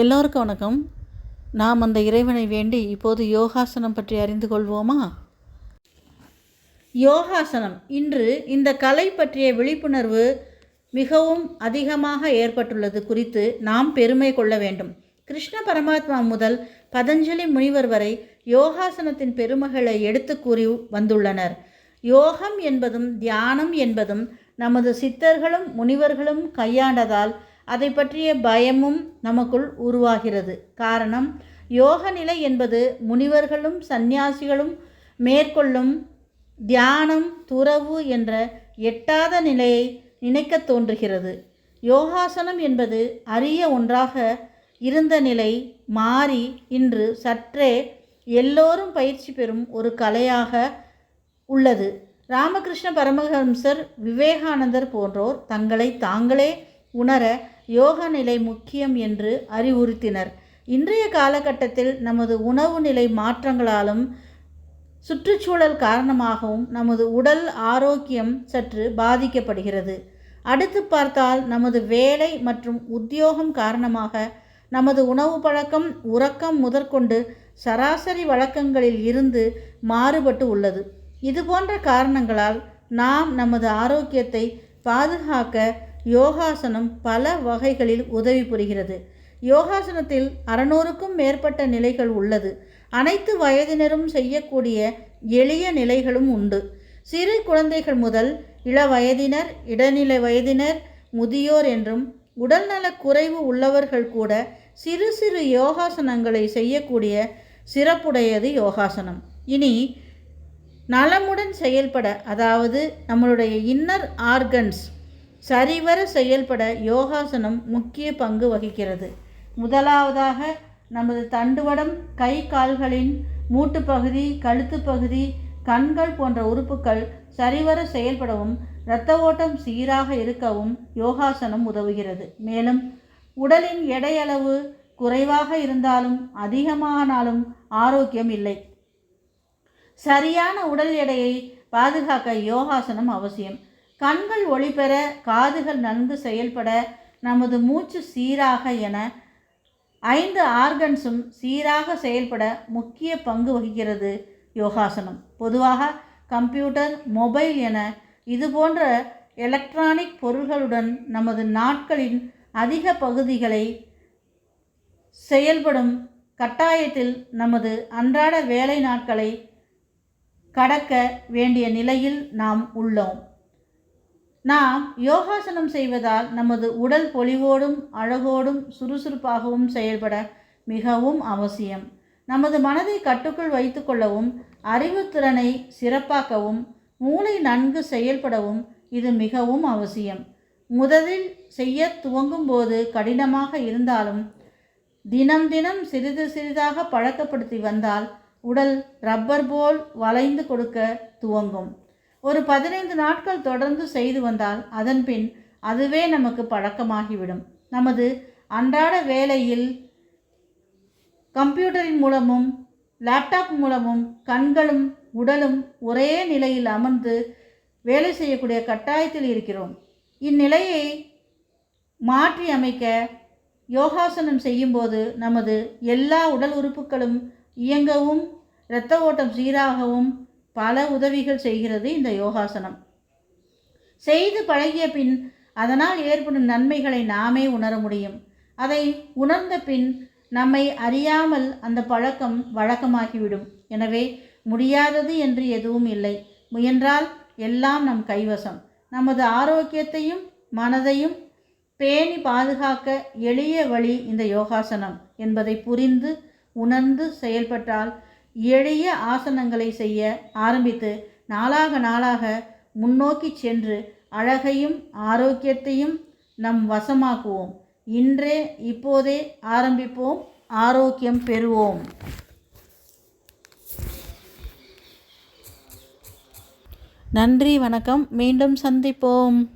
எல்லோருக்கும் வணக்கம். நாம் அந்த இறைவனை வேண்டி இப்போது யோகாசனம் பற்றி அறிந்து கொள்வோமா? யோகாசனம். இன்று இந்த கலை பற்றிய விழிப்புணர்வு மிகவும் அதிகமாக ஏற்பட்டுள்ளது குறித்து நாம் பெருமை கொள்ள வேண்டும். கிருஷ்ண பரமாத்மா முதல் பதஞ்சலி முனிவர் வரை யோகாசனத்தின் பெருமைகளை எடுத்து கூறி வந்துள்ளனர். யோகம் என்பதும் தியானம் என்பதும் நமது சித்தர்களும் முனிவர்களும் கையாண்டதால் அதை பற்றிய பயமும் நமக்குள் உருவாகிறது. காரணம் யோக நிலை என்பது முனிவர்களும் சந்நியாசிகளும் மேற்கொள்ளும் தியானம் துறவு என்ற எட்டாத நிலையை நினைக்கத் தோன்றுகிறது. யோகாசனம் என்பது அரிய ஒன்றாக இருந்த நிலை மாறி இன்று சற்றே எல்லோரும் பயிற்சி பெறும் ஒரு கலையாக உள்ளது. ராமகிருஷ்ண பரமஹம்சர் விவேகானந்தர் போன்றோர் தங்களை தாங்களே உணர யோக நிலை முக்கியம் என்று அறிவுறுத்தினர். இன்றைய காலகட்டத்தில் நமது உணவு நிலை மாற்றங்களாலும் சுற்றுச்சூழல் காரணமாகவும் நமது உடல் ஆரோக்கியம் சற்று பாதிக்கப்படுகிறது. அடுத்து பார்த்தால் நமது வேலை மற்றும் உத்தியோகம் காரணமாக நமது உணவு பழக்கம் உறக்கம் முதற்கொண்டு சராசரி வழக்கங்களில் இருந்து மாறுபட்டு உள்ளது. இது போன்ற காரணங்களால் நாம் நமது ஆரோக்கியத்தை பாதுகாக்க யோகாசனம் பல வகைகளில் உதவி புரிகிறது. யோகாசனத்தில் அறநூறுக்கும் மேற்பட்ட நிலைகள் உள்ளது. அனைத்து வயதினரும் செய்யக்கூடிய எளிய நிலைகளும் உண்டு. சிறு குழந்தைகள் முதல் இள வயதினர் இடைநிலை வயதினர் முதியோர் என்றும் உடல்நலக் குறைவு உள்ளவர்கள் கூட சிறு சிறு யோகாசனங்களை செய்யக்கூடிய சிறப்புடையது யோகாசனம். இனி நலமுடன் செயல்பட அதாவது நம்மளுடைய இன்னர் ஆர்கன்ஸ் சரிவர செயல்பட யோகாசனம் முக்கிய பங்கு வகிக்கிறது. முதலாவதாக நமது தண்டுவடம் கை கால்களின் மூட்டு பகுதி கழுத்து பகுதி கண்கள் போன்ற உறுப்புகள் சரிவர செயல்படவும் இரத்த ஓட்டம் சீராக இருக்கவும் யோகாசனம் உதவுகிறது. மேலும் உடலின் எடையளவு குறைவாக இருந்தாலும் அதிகமானாலும் ஆரோக்கியம் இல்லை. சரியான உடல் எடையை பாதுகாக்க யோகாசனம் அவசியம். கண்கள் ஒளிபெற காதுகள் நன்கு செயல்பட நமது மூச்சு சீராக என ஐந்து ஆர்கன்ஸும் சீராக செயல்பட முக்கிய பங்கு வகிக்கிறது யோகாசனம். பொதுவாக கம்ப்யூட்டர் மொபைல் என இது போன்ற எலக்ட்ரானிக் பொருள்களுடன் நமது நாட்களின் அதிக பகுதிகளை செயல்படும் கட்டாயத்தில் நமது அன்றாட வேலை நாட்களை கடக்க வேண்டிய நிலையில் நாம் உள்ளோம். நாம் யோகாசனம் செய்வதால் நமது உடல் பொலிவோடும் அழகோடும் சுறுசுறுப்பாகவும் செயல்பட மிகவும் அவசியம். நமது மனதை கட்டுக்குள் வைத்துக்கொள்ளவும் அறிவுத்திறனை சிறப்பாக்கவும் மூளை நன்கு செயல்படவும் இது மிகவும் அவசியம். முதலில் செய்ய துவங்கும் போது கடினமாக இருந்தாலும் தினம் தினம் சிறிது சிறிதாக பழக்கப்படுத்தி வந்தால் உடல் ரப்பர் போல் வளைந்து கொடுக்க துவங்கும். ஒரு பதினைந்து நாட்கள் தொடர்ந்து செய்து வந்தால் அதன்பின் அதுவே நமக்கு பழக்கமாகிவிடும். நமது அன்றாட வேலையில் கம்ப்யூட்டரின் மூலமும் லேப்டாப் மூலமும் கண்களும் உடலும் ஒரே நிலையில் அமர்ந்து வேலை செய்யக்கூடிய கட்டாயத்தில் இருக்கிறோம். இந்நிலையை மாற்றி அமைக்க யோகாசனம் செய்யும்போது நமது எல்லா உடல் உறுப்புகளும் இயங்கவும் இரத்த ஓட்டம் சீராகவும் பல உதவிகள் செய்கிறது இந்த யோகாசனம். செய்து பழகிய பின் அதனால் ஏற்படும் நன்மைகளை நாமே உணர முடியும். அதை உணர்ந்த பின் நம்மை அறியாமல் அந்த பழக்கம் வழக்கமாகிவிடும். எனவே முடியாதது என்று எதுவும் இல்லை. முயன்றால் எல்லாம் நம் கைவசம். நமது ஆரோக்கியத்தையும் மனதையும் பேணி பாதுகாக்க எளிய வழி இந்த யோகாசனம் என்பதை புரிந்து உணர்ந்து செயல்பட்டால் எளிய ஆசனங்களை செய்ய ஆரம்பித்து நாளாக நாளாக முன்னோக்கி சென்று அழகையும் ஆரோக்கியத்தையும் நம் வசமாக்குவோம். இன்றே இப்போதே ஆரம்பிப்போம் ஆரோக்கியம் பெறுவோம். நன்றி வணக்கம். மீண்டும் சந்திப்போம்.